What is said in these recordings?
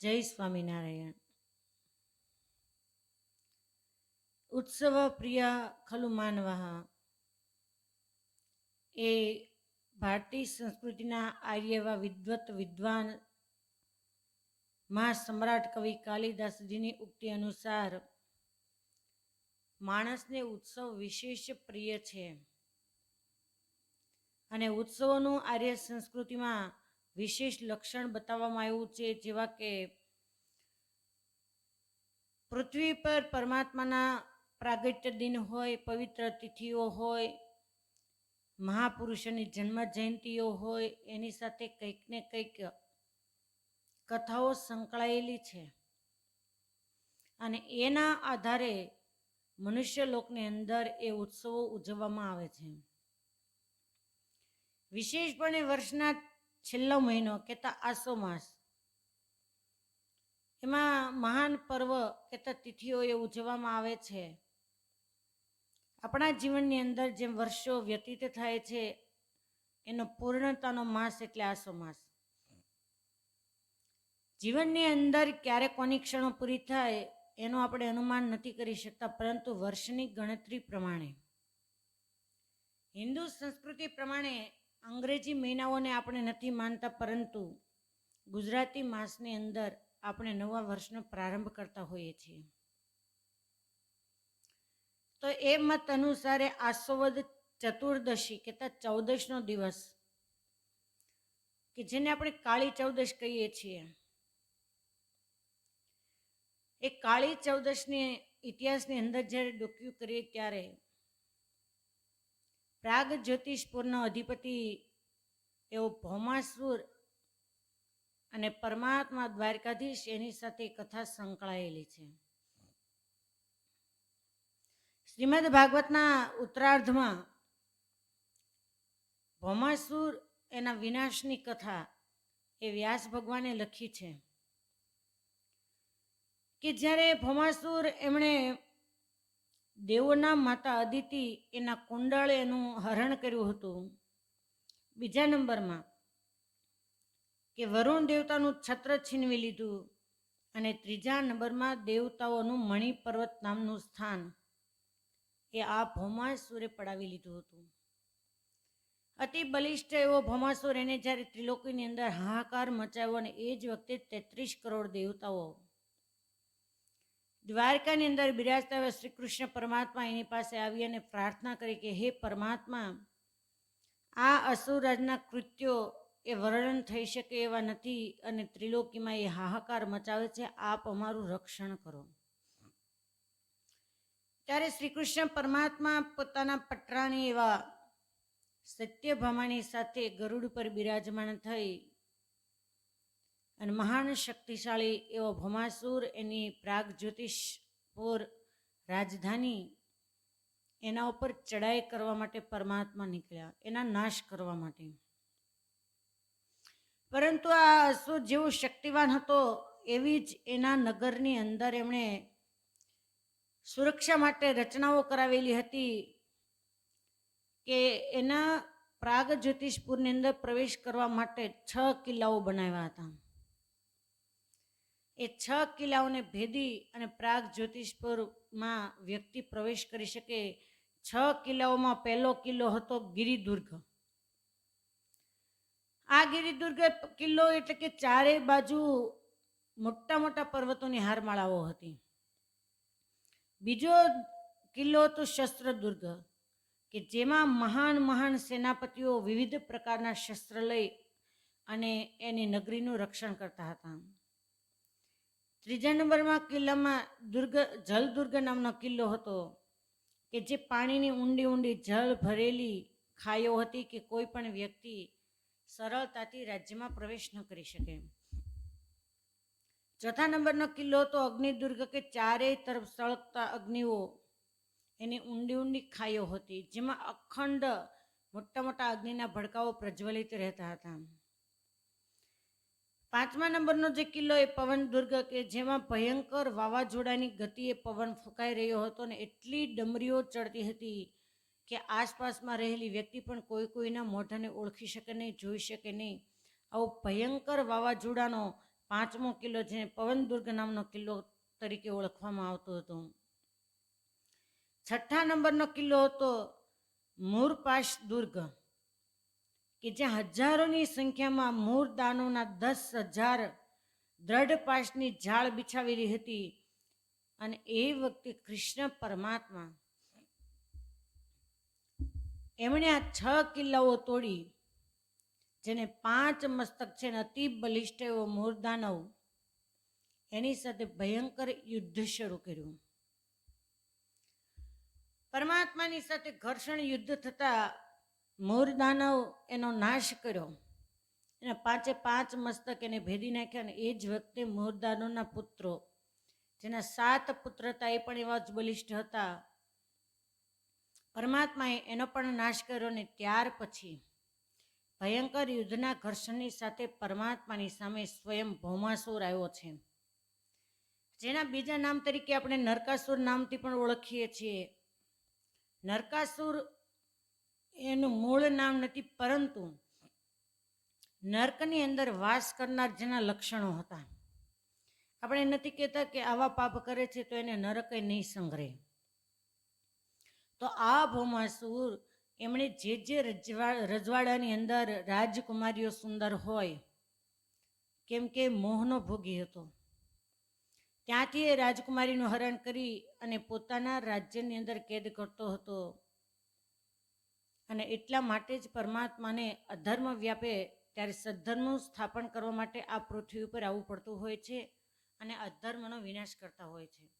જય સ્વામિનારાયણ. ઉત્સવ પ્રિય ખલુ માનવાહ એ ભારતીય સંસ્કૃતિના આર્ય એવા વિદ્વત વિદ્વાન મહાસમ્રાટ કવિ કાલિદાસજીની ઉક્તિ અનુસાર માણસને ઉત્સવ વિશેષ પ્રિય છે. અને ઉત્સવોનું આર્ય સંસ્કૃતિમાં વિશેષ લક્ષણ બતાવવામાં આવ્યું છે, જેવા કે પૃથ્વી પર પરમાત્માના પ્રાગટ્ય દિન હોય, પવિત્ર તિથિઓ હોય, મહાપુરુષોની જન્મ જયંતિઓ હોય, એની સાથે કંઈક ને કંઈક કથાઓ સંકળાયેલી છે. અને એના આધારે મનુષ્ય લોકની અંદર એ ઉત્સવો ઉજવવામાં આવે છે. વિશેષપણે વર્ષના છેલ્લો મહિનો કહેતા આસો માસ. એમાં મહાન પર્વ કહેતા તિથિઓ એ ઉજવવામાં આવે છે. આપણા જીવનની અંદર જેમ વર્ષો વ્યતીત થાય છે, એનો પૂર્ણતાનો માસ એટલે આસો માસ. જીવનની અંદર ક્યારે કોની ક્ષણો પૂરી થાય, એનું આપણે અનુમાન નથી કરી શકતા, પરંતુ વર્ષની ગણતરી પ્રમાણે. હિન્દુ સંસ્કૃતિ પ્રમાણે અંગ્રેજી મહિનાઓને આપણે નથી માનતા, પરંતુ ગુજરાતી માસની અંદર આપણે નવા વર્ષનો પ્રારંભ કરતા હોઈએ છીએ. તો એ મત અનુસારે આસોવદ ચતુર્દશી કહેતા ચૌદશનો દિવસ, કે જેને આપણે કાળી ચૌદશ કહીએ છીએ. એ કાળી ચૌદશની ઇતિહાસની અંદર જ્યારે ડોક્યુ કરીએ ત્યારે પ્રાગ જ્યોતિષપુરનો અધિપતિ એવો ભૌમાસુર અને પરમાત્મા દ્વારકાધીશ એની સાથે કથા સંકળાયેલી છે. શ્રીમદ ભાગવતના ઉત્તરાર્ધમાં ભૌમાસુર એના વિનાશની કથા એ વ્યાસ ભગવાને લખી છે કે જ્યારે ભૌમાસુર એમણે દેવોના માતા અદિતિ એના કુંડળ એનું હરણ કર્યું હતું. બીજા નંબરમાં કે વરુણ દેવતાનું છત્ર છીનવી લીધું અને ત્રીજા નંબરમાં દેવતાઓનું મણિ પર્વત નામનું સ્થાન એ આ ભૌમાસુરે પડાવી લીધું હતું. અતિ બલિષ્ઠ એવો ભૌમાસુર એને જ્યારે ત્રિલોકીની અંદર હાહાકાર મચાવ્યો અને એ જ વખતે તેત્રીસ કરોડ દેવતાઓ દ્વારકાની અંદર બિરાજતા હવે શ્રી કૃષ્ણ પરમાત્મા એની પાસે આવી અને પ્રાર્થના કરી કે હે પરમાત્મા, આ અસુરરાજના કૃત્યો એ વર્ણન થઈ શકે એવા નથી અને ત્રિલોકીમાં એ હાહાકાર મચાવે છે. આપ અમારું રક્ષણ કરો. ત્યારે શ્રી કૃષ્ણ પરમાત્મા પોતાના પટરાણી એવા સત્યભામાની સાથે ગરુડ પર બિરાજમાન થઈ અને મહાન શક્તિશાળી એવો ભમાસુર એની પ્રાગ જ્યોતિષપુર રાજધાની એના ઉપર ચડાઈ કરવા માટે પરમાત્મા નીકળ્યા. એના નાશ કરવા માટે. પરંતુ આ અસુર જેવો શક્તિવાન હતો એવી જ એના નગરની અંદર એમણે સુરક્ષા માટે રચનાઓ કરાવેલી હતી કે એના પ્રાગ જ્યોતિષપુરની અંદર પ્રવેશ કરવા માટે છ કિલ્લાઓ બનાવ્યા હતા. એ છ કિલ્લાઓને ભેદી અને પ્રાગ જ્યોતિષપુરમાં વ્યક્તિ પ્રવેશ કરી શકે. છ કિલ્લાઓમાં પહેલો કિલ્લો હતો ગિરિદુર્ગ. આ ગિરિદુર્ગ કિલ્લો એટલે કે ચારેય બાજુ મોટા મોટા પર્વતોની હારમાળાઓ હતી. બીજો કિલ્લો હતો શસ્ત્રદુર્ગ, કે જેમાં મહાન મહાન સેનાપતિઓ વિવિધ પ્રકારના શસ્ત્ર લઈ અને એની નગરીનું રક્ષણ કરતા હતા. ત્રીજા નંબરમાં કિલ્લામાં દુર્ગ જલદુર્ગ નામનો કિલ્લો હતો કે જે પાણીની ઊંડી ઊંડી જળ ભરેલી ખાઈઓ હતી કે કોઈ પણ વ્યક્તિ સરળતાથી રાજ્યમાં પ્રવેશ ન કરી શકે. ચોથા નંબરનો કિલ્લો હતો અગ્નિદુર્ગ કે ચારેય તરફ સળગતા અગ્નિઓ. એની ઊંડી ઊંડી ખાઈઓ હતી, જેમાં અખંડ મોટા મોટા અગ્નિના ભડકાઓ પ્રજ્વલિત રહેતા હતા. પાંચમા નંબરનો જે કિલ્લો એ પવન દુર્ગ કે જેમાં ભયંકર વાવાઝોડાની ગતિએ પવન ફૂંકાઈ રહ્યો હતો ને એટલી ડમરીઓ ચડતી હતી કે આસપાસમાં રહેલી વ્યક્તિ પણ કોઈ કોઈના મોઢાને ઓળખી શકે નહીં, જોઈ શકે નહીં. આવો ભયંકર વાવાઝોડાનો પાંચમો કિલ્લો જેને પવનદુર્ગ નામનો કિલ્લો તરીકે ઓળખવામાં આવતો હતો. છઠ્ઠા નંબરનો કિલ્લો હતો મૂરપાશ દુર્ગ. કે જ્યાં હજારોની સંખ્યામાં મૂર દાનોના દસ હજાર દ્રઢ પાશની ઝાડ બિછાવેલી હતી. અને એ વખતે કૃષ્ણ પરમાત્મા એમણે આ છ કિલ્લાઓ તોડી, જેને પાંચ મસ્તક છે અતિ બલિષ્ઠ એવો મૂરદાનવ એની સાથે ભયંકર યુદ્ધ શરૂ કર્યું. પરમાત્માની સાથે ઘર્ષણ યુદ્ધ થતા મૂરદાનવ એનો નાશ કર્યો. એના પાંચે પાંચ મસ્તક એને ભેદી નાખ્યા અને એ જ વખતે મૂરદાનવના પુત્રો, જેના સાત પુત્ર હતા એ પણ એવા જ બલિષ્ઠ હતા. પરમાત્માએ એનો પણ નાશ કર્યો ને ત્યાર પછી ભયંકર યુદ્ધના ઘર્ષણની સાથે પરમાત્માની સામે સ્વયં ભૌમાસુર આવ્યો છે. જેના બીજા નામ તરીકે આપણે નરકાસુર નામથી પણ ઓળખીએ છીએ. નરકાસુર એનું મૂળ નામ નથી, પરંતુ નર્કની અંદર વાસ કરનાર જેના લક્ષણો હતા. આપણે નથી કહેતા કે આવા પાપ કરે છે તો એને નરકે નહીં સંગ્રહે તો આ ભૌમાસુર એમણે જે જે રજવા, રજવાડાની અંદર રાજકુમારીઓ સુંદર હોય, કેમ કે મોહનો ભોગી હતો. ત્યાંથી એ રાજકુમારીનું હરણ કરી અને પોતાના રાજ્યની અંદર કેદ કરતો હતો. અને એટલા માટે જ પરમાત્માને અધર્મ વ્યાપે ત્યારે સદ્ધર્મનું સ્થાપન કરવા માટે આ પૃથ્વી ઉપર આવવું પડતું હોય છે અને અધર્મનો વિનાશ કરતા હોય છે.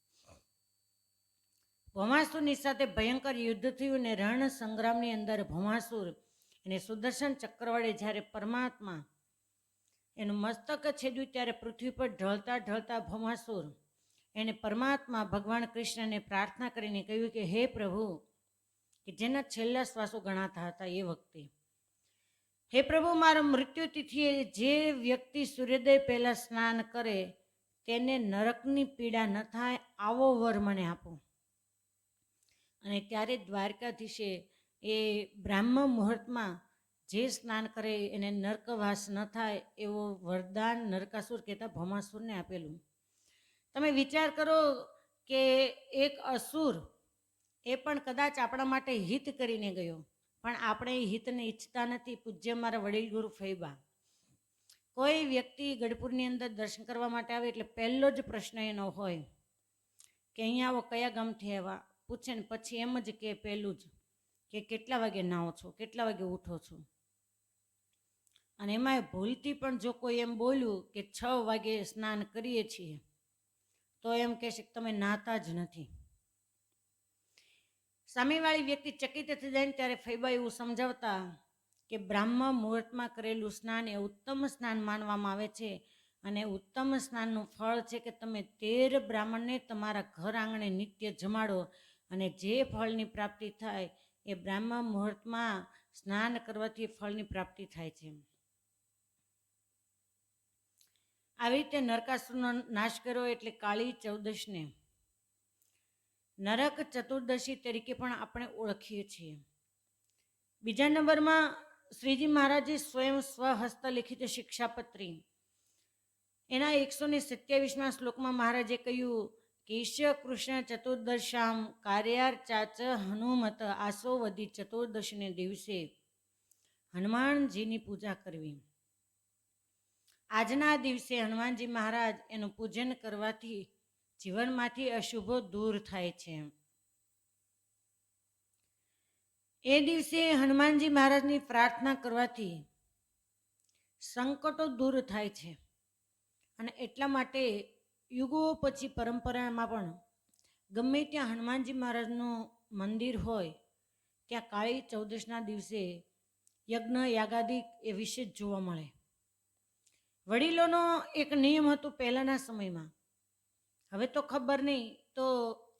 ભૌમાસુરની સાથે ભયંકર યુદ્ધ થયું અને રણ સંગ્રામની અંદર ભૌમાસુર અને સુદર્શન ચક્રવાળે જ્યારે પરમાત્મા એનું મસ્તક છેદ્યું ત્યારે પૃથ્વી પર ઢળતા ઢળતા ભૌમાસુર એને પરમાત્મા ભગવાન કૃષ્ણને પ્રાર્થના કરીને કહ્યું કે, હે પ્રભુ કે જેના છેલ્લા શ્વાસો ગણાતા હતા એ વખતે. હે પ્રભુ, મારો મૃત્યુ તિથિએ જે વ્યક્તિ સૂર્યોદય પહેલાં સ્નાન કરે તેને નરકની પીડા ન થાય, આવો વર મને આપો. અને ત્યારે દ્વારકાધીશે એ બ્રાહ્મ મુહૂર્તમાં જે સ્નાન કરે એને નર્કવાસ ન થાય એવો વરદાન નરકાસુર કહેતા ભમાસુરને આપેલું. તમે વિચાર કરો કે એક અસુર એ પણ કદાચ આપણા માટે હિત કરીને ગયો. પણ આપણે હિતને ઈચ્છતા નથી. પૂજ્ય મારા વડીલ ગુરુ ફૈબા. કોઈ વ્યક્તિ ગઢપુરની અંદર દર્શન કરવા માટે આવે એટલે પહેલો જ પ્રશ્ન એનો હોય કે અહીંયા આવો કયા ગામથી આવ્યા? પૂછે ને પછી એમ જ કે પહેલું જ કે કેટલા વાગે નાહો છો? કેટલા વાગે ઉઠો છો? અને એમાંય ભૂલથી પણ જો કોઈ એમ બોલ્યું કે છ વાગે સ્નાન કરીએ છીએ, તો એમ કહેશે કે તમે નાતા જ નથી. સામેવાળી વ્યક્તિ ચકિત થઈ જાય ને ત્યારે ફૈબા એવું સમજાવતા કે બ્રાહ્મ મુહૂર્તમાં કરેલું સ્નાન એ ઉત્તમ સ્નાન માનવામાં આવે છે અને ઉત્તમ સ્નાનનું ફળ છે કે તમે તેર બ્રાહ્મણને તમારા ઘર આંગણે નિત્ય જમાડો અને જે ફળની પ્રાપ્તિ થાય એ બ્રાહ્મ મુહૂર્તમાં સ્નાન કરવાથી ફળની પ્રાપ્તિ થાય છે. આવી રીતે નરકાસુરનો નાશ કર્યો એટલે કાળી ચૌદશને નરક ચતુર્દશી તરીકે પણ આપણે ઓળખીએ છીએ. બીજા નંબરમાં શ્રીજી મહારાજે સ્વયં સ્વહસ્ત લિખિત શિક્ષાપત્રી. એના એકસો ને સત્યાવીસમાં શ્લોકમાં મહારાજે કહ્યું, કેશ્ય કૃષ્ણ ચતુર્દશામ કાર્યાર ચાચ હનુમત આસો વધી ચતુર્દશીને દિવસે હનુમાનજીની પૂજા કરવી. આજના દિવસે હનુમાનજી મહારાજ એનું પૂજન કરવાથી જીવનમાંથી અશુભો દૂર થાય છે. એ દિવસે હનુમાનજી મહારાજની પ્રાર્થના કરવાથી સંકટો દૂર થાય છે અને એટલા માટે યુગો પછી પરંપરામાં પણ ગમે ત્યાં હનુમાનજી મહારાજનું મંદિર હોય, ત્યાં કાળી ચૌદશના દિવસે યજ્ઞ યાગાદિક એ વિશે જ જોવા મળે. વડીલોનો એક નિયમ હતો પહેલાંના સમયમાં હવે તો ખબર નહીં. તો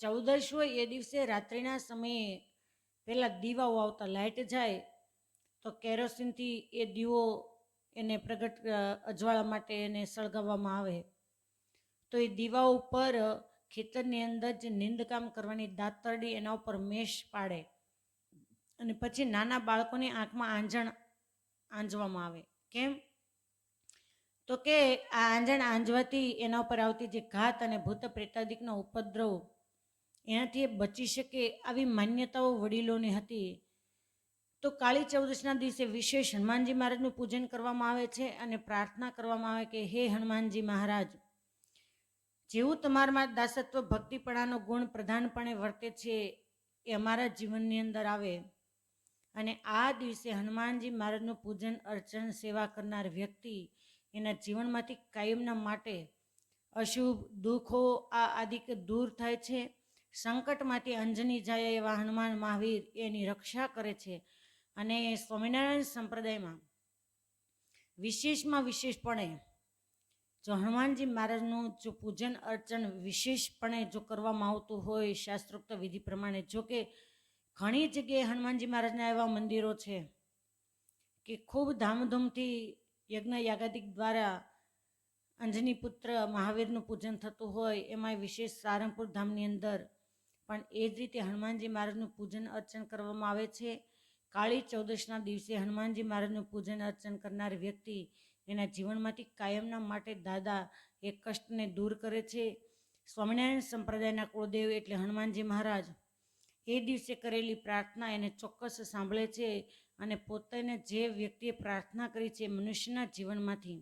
ચૌદશ હોય એ દિવસે રાત્રિના સમયે પહેલાં દીવાઓ આવતા લાઇટ જાય, તો કેરોસીનથી એ દીવો એને પ્રગટ અજવાળા માટે એને સળગાવવામાં આવે. તો એ દીવા ઉપર ખેતરની અંદર જે નિંદકામ કરવાની દાતરડી એના ઉપર મેશ પાડે અને પછી નાના બાળકોની આંખમાં આંજણ આંજવામાં આવે. કેમ? તો કે આ આંજણ આંજવાથી એના ઉપર આવતી જે ઘાત અને ભૂત પ્રેતાદિકનો ઉપદ્રવ, એનાથી એ બચી શકે આવી માન્યતાઓ વડીલોની હતી. તો કાળી ચૌદશના દિવસે વિશેષ હનુમાનજી મહારાજનું પૂજન કરવામાં આવે છે અને પ્રાર્થના કરવામાં આવે કે હે હનુમાનજી મહારાજ, જેવું તમારામાં દાસત્વ ભક્તિપણાનો ગુણ પ્રધાનપણે વર્તે છે એ અમારા જીવનની અંદર આવે. અને આ દિવસે હનુમાનજી મહારાજનું પૂજન, અર્ચન, સેવા કરનાર વ્યક્તિ એના જીવનમાંથી કાયમના માટે અશુભ દુઃખો આ આદિક દૂર થાય છે. સંકટમાંથી અંજની જાય એવા હનુમાન મહાવીર એની રક્ષા કરે છે. અને સ્વામિનારાયણ સંપ્રદાયમાં વિશેષમાં વિશેષપણે જો હનુમાનજી મહારાજનું જો પૂજન અર્ચન વિશેષપણે જો કરવામાં આવતું હોય શાસ્ત્રોક્ત વિધિ પ્રમાણે, જો કે ઘણી જગ્યાએ હનુમાનજી મહારાજના એવા મંદિરો છે કે ખૂબ ધામધૂમથી યજ્ઞ યાગાદિક દ્વારા અંજની પુત્ર મહાવીરનું પૂજન થતું હોય એમાં વિશેષ સારંગપુર ધામની અંદર. પણ એ જ રીતે હનુમાનજી મહારાજનું પૂજન અર્ચન કરવામાં આવે છે. કાળી ચૌદશના દિવસે હનુમાનજી મહારાજનું પૂજન અર્ચન કરનાર વ્યક્તિ એના જીવનમાંથી કાયમના માટે દાદા એ કષ્ટને દૂર કરે છે. સ્વામિનારાયણ સંપ્રદાયના કુળદેવ એટલે હનુમાનજી મહારાજ એ દિવસે કરેલી પ્રાર્થના એને ચોક્કસ સાંભળે છે. અને પોતાને જે વ્યક્તિએ પ્રાર્થના કરી છે મનુષ્યના જીવનમાંથી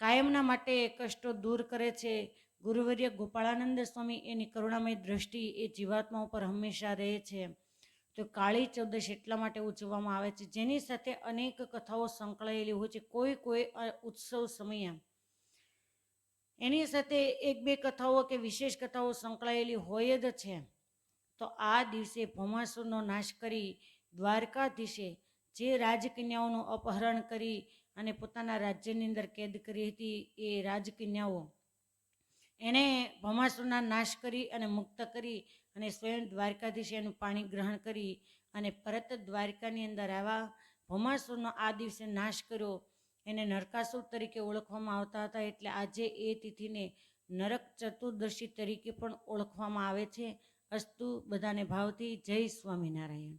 કાયમના માટે કષ્ટો દૂર કરે છે. ગુરુવર્ય ગોપાળાનંદ સ્વામી એની કરુણામય દ્રષ્ટિ એ જીવાત્મા ઉપર હંમેશા રહે છે. તો કાળી ચૌદશ એટલા માટે ઉજવવામાં આવે છે. જેની સાથે અનેક કથાઓ સંકળાયેલી હોય છે. કોઈ કોઈ ઉત્સવ સમયે એની સાથે એક બે કથાઓ કે વિશેષ કથાઓ સંકળાયેલી હોય જ છે. તો આ દિવસે ભૌમાસુરનો નાશ કરી દ્વારકાધીશે જે રાજકન્યાઓનું અપહરણ કરી અને પોતાના રાજ્યની અંદર કેદ કરી હતી એ રાજકન્યાઓ. એણે ભમાસુરના નાશ કરી અને મુક્ત કરી અને સ્વયં દ્વારકાધીશે એનું પાણી ગ્રહણ કરી અને પરત દ્વારકાની અંદર આવ્યા ભમાસુરનો આ દિવસે નાશ કર્યો. એને નરકાસુર તરીકે ઓળખવામાં આવતા હતા એટલે આજે એ તિથિને નરક ચતુર્દશી તરીકે પણ ઓળખવામાં આવે છે. અસ્તુ બધાને ભાવથી જય સ્વામિનારાયણ.